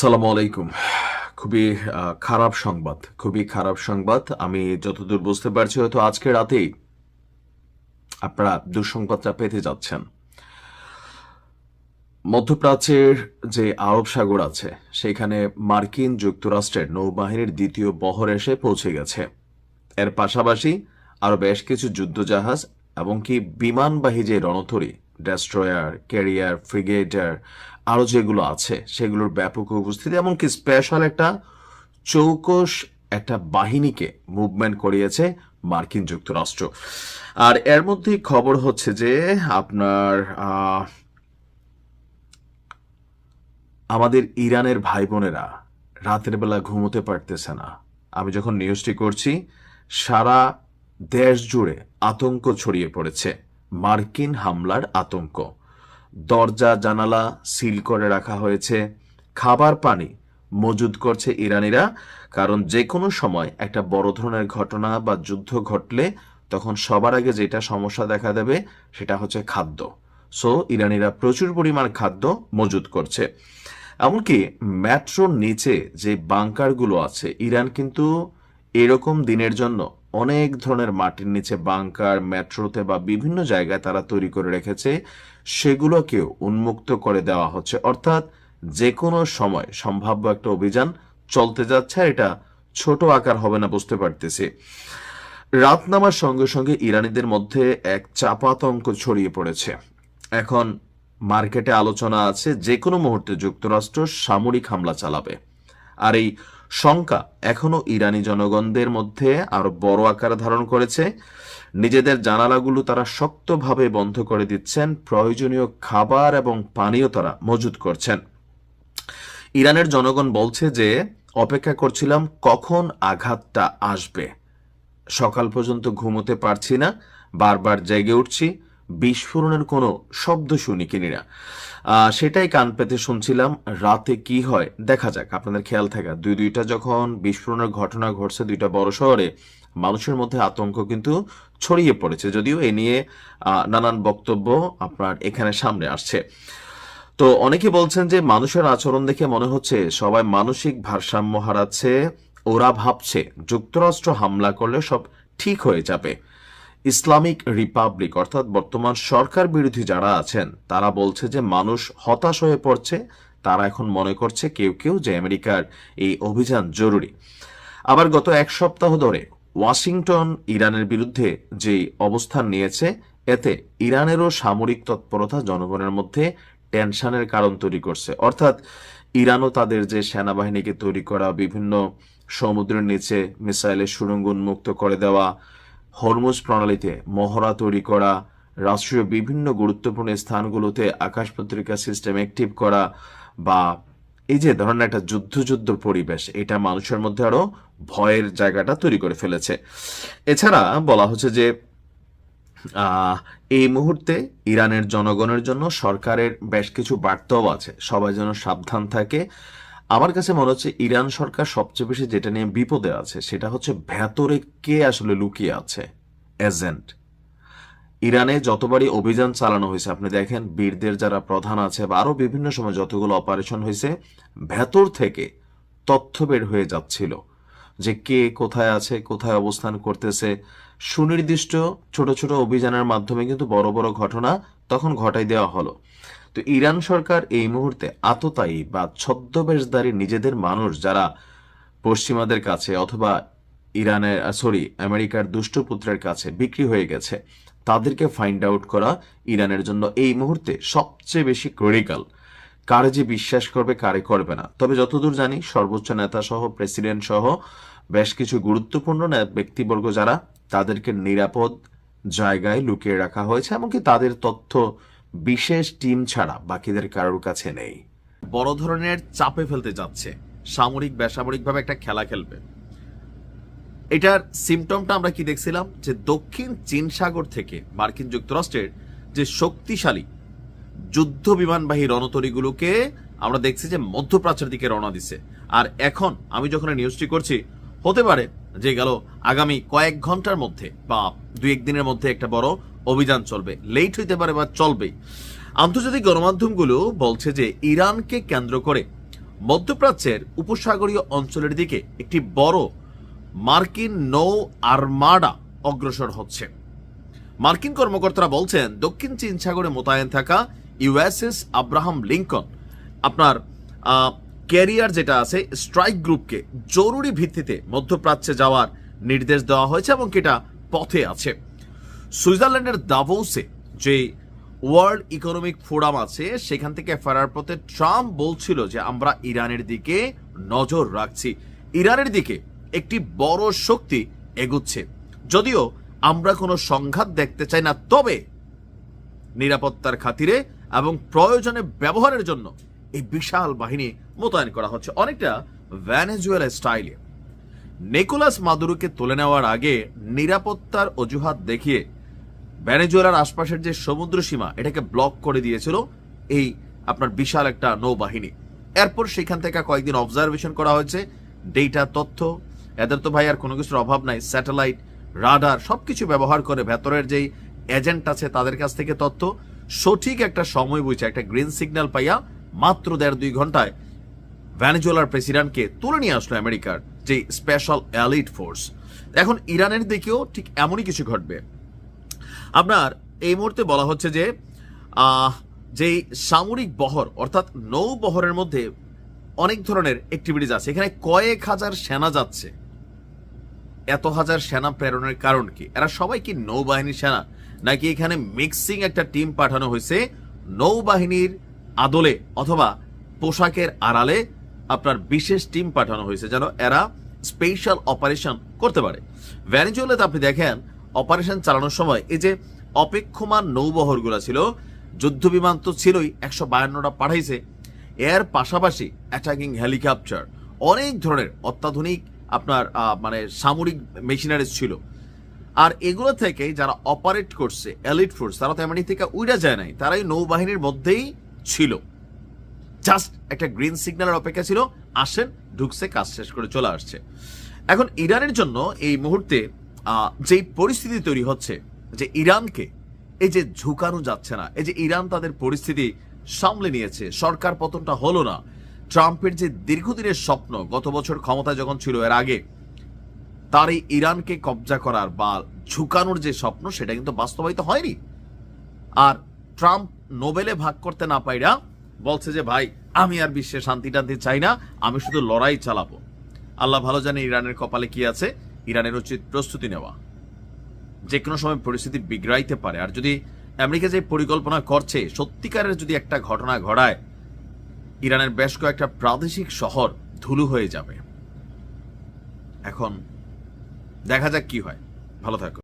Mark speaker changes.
Speaker 1: সালাম আলাইকুম। খুবই খারাপ সংবাদ, খুবই খারাপ সংবাদ। আমি যতদূর বুঝতে পারছি হয়তো আজকে রাতেই আপনারা দুঃসংবাদটা পেতে যাচ্ছেন। মধ্যপ্রাচ্যের যে আরব সাগর আছে, সেখানে মার্কিন যুক্তরাষ্ট্রের নৌবাহিনীর দ্বিতীয় বহর এসে পৌঁছে গেছে। এর পাশাপাশি আরও বেশ কিছু যুদ্ধজাহাজ এবং কি বিমানবাহী যে রণতরী ডেস্ট্রয়ার ক্যারিয়ার ফ্রিগেটার আরও যেগুলো আছে, সেগুলোর ব্যাপক উপস্থিতি, এমনকি স্পেশাল একটা চৌকস একটা বাহিনীকে মুভমেন্ট করিয়েছে মার্কিন যুক্তরাষ্ট্র। আর এর মধ্যেই খবর হচ্ছে যে আপনার আমাদের ইরানের ভাই বোনেরা রাতের বেলা ঘুমোতে পারতেছে না। আমি যখন নিউজটি করছি, সারা দেশ জুড়ে আতঙ্ক ছড়িয়ে পড়েছে। মার্কিন হামলার আতঙ্ক। দরজা, জানালা সিল করে রাখা হয়েছে। খাবার পানি মজুদ করছে ইরানিরা, কারণ যে কোনো সময় একটা বড় ধরনের ঘটনা বা যুদ্ধ ঘটলে তখন সবার আগে যেটা সমস্যা দেখা দেবে সেটা হচ্ছে খাদ্য। সো, ইরানিরা প্রচুর পরিমাণ খাদ্য মজুদ করছে। এমনকি মেট্রোর নিচে যে বাংকারগুলো আছে, ইরান কিন্তু এরকম দিনের জন্য অনেক ধরনের মাটির নিচে বাংকার, মেট্রোতে বা বিভিন্ন জায়গায় তারা তৈরি করে রেখেছে। সেগুলোকেও উন্মুক্ত করে দেওয়া হচ্ছে। অর্থাৎ যে কোনো সময় সম্ভাব্য একটা অভিযান চলতে যাচ্ছে এটা ছোট আকার হবে না, বুঝতে পারতেছি। রাত নামার সঙ্গে সঙ্গে ইরানিদের মধ্যে এক চাপাতঙ্ক ছড়িয়ে পড়েছে। এখন মার্কেটে আলোচনা আছে যে কোনো মুহূর্তে যুক্তরাষ্ট্র সামরিক হামলা চালাবে। আর এই শঙ্কা এখনও ইরানি জনগণদের মধ্যে আরও বড় আকার ধারণ করেছে। নিজেদের জানালাগুলো তারা শক্তভাবে বন্ধ করে দিচ্ছেন। প্রয়োজনীয় খাবার এবং পানীয় তারা মজুদ করছেন। ইরানের জনগণ বলছে যে, অপেক্ষা করছিলাম কখন আঘাতটা আসবে। সকাল পর্যন্ত ঘুমোতে পারছি না, বারবার জেগে উঠছি। বিস্ফোরণের কোনো শব্দ শুনি কিনি না সেটাই কান পেতে শুনছিলাম, রাতে কি হয় দেখা যাক, আপনাদের খেয়াল থাকা। দুই দুইটা যখন বিস্ফোরণের ঘটনা ঘটছে দুইটা বড় শহরে, মানুষের মধ্যে আতঙ্ক কিন্তু ছড়িয়ে পড়েছে, যদিও এ নিয়ে নানান বক্তব্য আপনার এখানে সামনে আসছে। তো অনেকে বলছেন যে মানুষের আচরণ দেখে মনে হচ্ছে সবাই মানসিক ভারসাম্য হারাচ্ছে, ওরা ভাবছে যুক্তরাষ্ট্র হামলা করলে সব ঠিক হয়ে যাবে। ইসলামিক রিপাবলিক, অর্থাৎ বর্তমান সরকার বিরোধী যারা আছেন, তারা বলছে যে মানুষ হতাশ হয়ে পড়ছে। তারা এখন মনে করছে কেউ কেউ যে আমেরিকার এই অভিযান জরুরি। আবার গত এক সপ্তাহ ধরে ওয়াশিংটন ইরানের বিরুদ্ধে যে অবস্থান নিয়েছে, এতে ইরানেরও সামরিক তৎপরতা জনগণের মধ্যে টেনশনের কারণ তৈরি করছে। অর্থাৎ ইরানও তাদের যে সেনাবাহিনীকে তৈরি করা, বিভিন্ন সমুদ্রের নিচে মিসাইলের সুড়ঙ্গ উন্মুক্ত করে দেওয়া হরমুজ প্রণালীতে মহড়া তৈরি করা, রাষ্ট্রীয় বিভিন্ন গুরুত্বপূর্ণ স্থানগুলোতে আকাশ পত্রিকা সিস্টেম অ্যাক্টিভ করা বা এই যে ধরনের একটা যুদ্ধ যুদ্ধ পরিবেশ, এটা মানুষের মধ্যে আরও ভয়ের জায়গাটা তৈরি করে ফেলেছে। এছাড়া বলা হচ্ছে যে এই মুহূর্তে ইরানের জনগণের জন্য সরকারের বেশ কিছু বার্তাও আছে। সবাই যেন সাবধান থাকে আমার কাছে মনে হচ্ছে ইরান সরকার সবচেয়ে বেশি যেটা নিয়ে বিপদে আছে, সেটা হচ্ছে ভেতরে কে আসলে লুকিয়ে আছে এজেন্ট ইরানে যতবারই অভিযান চালানো হয়েছে, আপনি দেখেন বীরদের যারা প্রধান আছে বা আরও বিভিন্ন সময় যতগুলো অপারেশন হয়েছে, ভেতর থেকে তথ্য বের হয়ে যাচ্ছিল যে কে কোথায় আছে, কোথায় অবস্থান করতেছে। সুনির্দিষ্ট ছোট ছোট অভিযানের মাধ্যমে কিন্তু বড় বড় ঘটনা তখন ঘটাই দেওয়া হলো। তো ইরান সরকার এই মুহূর্তে আততায়ী বা ছদ্মবেশধারী নিজেদের মানুষ যারা পশ্চিমাদের কাছে অথবা ইরানের সরি আমেরিকার দুষ্টপুত্রের কাছে বিক্রি হয়ে গেছে, তাদেরকে ফাইন্ড আউট করা ইরানের জন্য এই মুহূর্তে সবচেয়ে বেশি ক্রিটিক্যাল কারে যে বিশ্বাস করবে, কারে করবে না। তবে যতদূর জানি, সর্বোচ্চ নেতা সহ প্রেসিডেন্ট সহ, বেশ কিছু গুরুত্বপূর্ণ ব্যক্তিবর্গ যারা তাদেরকে নিরাপদ জায়গায় লুকিয়ে রাখা হয়েছে, এমনকি তাদের তথ্য বিশেষ টিম ছাড়া বাকিদের কারোর কাছে নেই।
Speaker 2: বড় ধরনের চাপে ফেলতে যাচ্ছে। সামরিক বেসামরিক ভাবে একটা খেলা খেলবে। এটার সিমটমটা আমরা কি দেখছিলাম? যে দক্ষিণ চীন সাগর থেকে মার্কিন যুক্তরাষ্ট্রের যে শক্তিশালী যুদ্ধ বিমানবাহী রণতরীগুলোকে আমরা দেখছি যে মধ্যপ্রাচ্যের দিকে রওনা দিছে আর এখন আমি যখন নিউজটি করছি, হতে পারে যে গেল আগামী কয়েক ঘণ্টার মধ্যে বা দুই একদিনের মধ্যে একটা বড় অভিযান চলবে। লেট হইতে পারে বা চলবে। আন্তর্জাতিক গণমাধ্যমগুলো বলছে যে ইরানকে কেন্দ্র করে মধ্যপ্রাচ্যের উপসাগরীয় অঞ্চলের দিকে একটি বড় মার্কিন নৌ আর্মাডা অগ্রসর হচ্ছে। মার্কিন কর্মকর্তারা বলছেন, দক্ষিণ চীন সাগরে মোতায়েন থাকা ইউএসএস আব্রাহাম লিঙ্কন আপনার ক্যারিয়ার যেটা আছে, স্ট্রাইক গ্রুপকে জরুরি ভিত্তিতে মধ্যপ্রাচ্যে যাওয়ার নির্দেশ দেওয়া হয়েছে এবং এটা পথে আছে। সুইজারল্যান্ডের দাভোসে যে ওয়ার্ল্ড ইকোনমিক ফোরাম আছে, সেখান থেকে ফেরার পথে ট্রাম্প বলছিল যে, আমরা ইরানের দিকে নজর রাখছি। ইরানের দিকে একটি বড় শক্তি এগুচ্ছে। যদিও আমরা কোনো সংঘাত দেখতে চাই না, তবে নিরাপত্তার খাতিরে এবং প্রয়োজনে ব্যবহারের জন্য এই বিশাল বাহিনী মোতায়েন করা হচ্ছে। অনেকটা ভ্যানেজুয়েলা স্টাইলে। নিকোলাস মাদুরোকে তুলে নেওয়ার আগে নিরাপত্তার অজুহাত দেখিয়ে ভ্যানেজুয়েলার আশপাশের যে সমুদ্র সীমা, এটাকে ব্লক করে দিয়েছিল এই আপনার বিশাল একটা নৌবাহিনী। এরপর সেখান থেকে কয়েকদিন অবজারভেশন করা হয়েছে ডেটা তথ্য, এদের তো ভাই আর কোনো কিছুর অভাব নাই স্যাটেলাইট রাডার সবকিছু ব্যবহার করে ভেতরের যেই এজেন্ট আছে তাদের কাছ থেকে তথ্য। সঠিক একটা সময় বুঝে, একটা গ্রিন সিগন্যাল পাইয়া মাত্র দেড় দুই ঘন্টায় ভ্যানেজুয়েলার প্রেসিডেন্টকে তুলে নিয়ে আসলো আমেরিকার যে স্পেশাল এলিট ফোর্স এখন ইরানের দিকেও ঠিক এমনই কিছু ঘটবে। আপনার এই মুহূর্তে বলা হচ্ছে যে যেই সামরিক বহর, অর্থাৎ নৌ বহরের মধ্যে অনেক ধরনের অ্যাক্টিভিটিস আছে। এখানে কয়েক হাজার সেনা যাচ্ছে। এত হাজার সেনা প্রেরণের কারণ কি? এরা সবাই কি নৌবাহিনীর সেনা? নাকি এখানে মিক্সিং একটা টিম পাঠানো হয়েছে নৌবাহিনীর আদলে অথবা পোশাকের আড়ালে আপনার বিশেষ টিম পাঠানো হয়েছে যেন এরা স্পেশাল অপারেশন করতে পারে। ভ্যানিজুয়েলাতে আপনি দেখেন অপারেশন চালানোর সময় এই যে অপেক্ষমান নৌবহরগুলো ছিল যুদ্ধ বিমান তো ছিলই, একশো বায়ান্নটা পাঠাইছে। এর পাশাপাশি অ্যাটাকিং হেলিকপ্টার অনেক ধরনের অত্যাধুনিক আপনার মানে সামরিক মেশিনারিজ ছিল। আর এগুলো থেকে যারা অপারেট করছে এলিট ফোর্স তারা তো এমনি থেকে উইরা যায় নাই, তারাই নৌবাহিনীর মধ্যেই ছিল। জাস্ট একটা গ্রিন সিগন্যালের অপেক্ষা ছিল, আসেন, ঢুকছে, কাজ শেষ করে চলে আসছে। এখন ইরানের জন্য এই মুহূর্তে যেই পরিস্থিতি তৈরি হচ্ছে, যে ইরানকে এই যে ঝুঁকানো যাচ্ছে না, এই যে ইরান তাদের পরিস্থিতি সামলে নিয়েছে, সরকার পতনটা হলো না, ট্রাম্পের যে দীর্ঘদিনের স্বপ্ন, গত বছর ক্ষমতায় যখন ছিল, এর আগে, তার এই ইরানকে কবজা করার বা ঝুঁকানোর যে স্বপ্ন, সেটা কিন্তু বাস্তবায়িত হয়নি। আর ট্রাম্প নোবেলে ভাগ করতে না পাইরা বলছে যে, ভাই, আমি আর বিশ্বে শান্তি টান্তি চাই না, আমি শুধু লড়াই চালাবো। আল্লাহ ভালো জানে ইরানের কপালে কি আছে। ইরানের উচিত প্রস্তুতি নেওয়া। যে কোনো সময় পরিস্থিতি বিগড়াইতে পারে, আর যদি আমেরিকা যে পরিকল্পনা করছে, সত্যিকারের যদি একটা ঘটনা ঘটায়, ইরানের বেশ কয়েকটা প্রাদেশিক শহর ধুলু হয়ে যাবে। এখন দেখা যাক কি হয়। ভালো থাকো।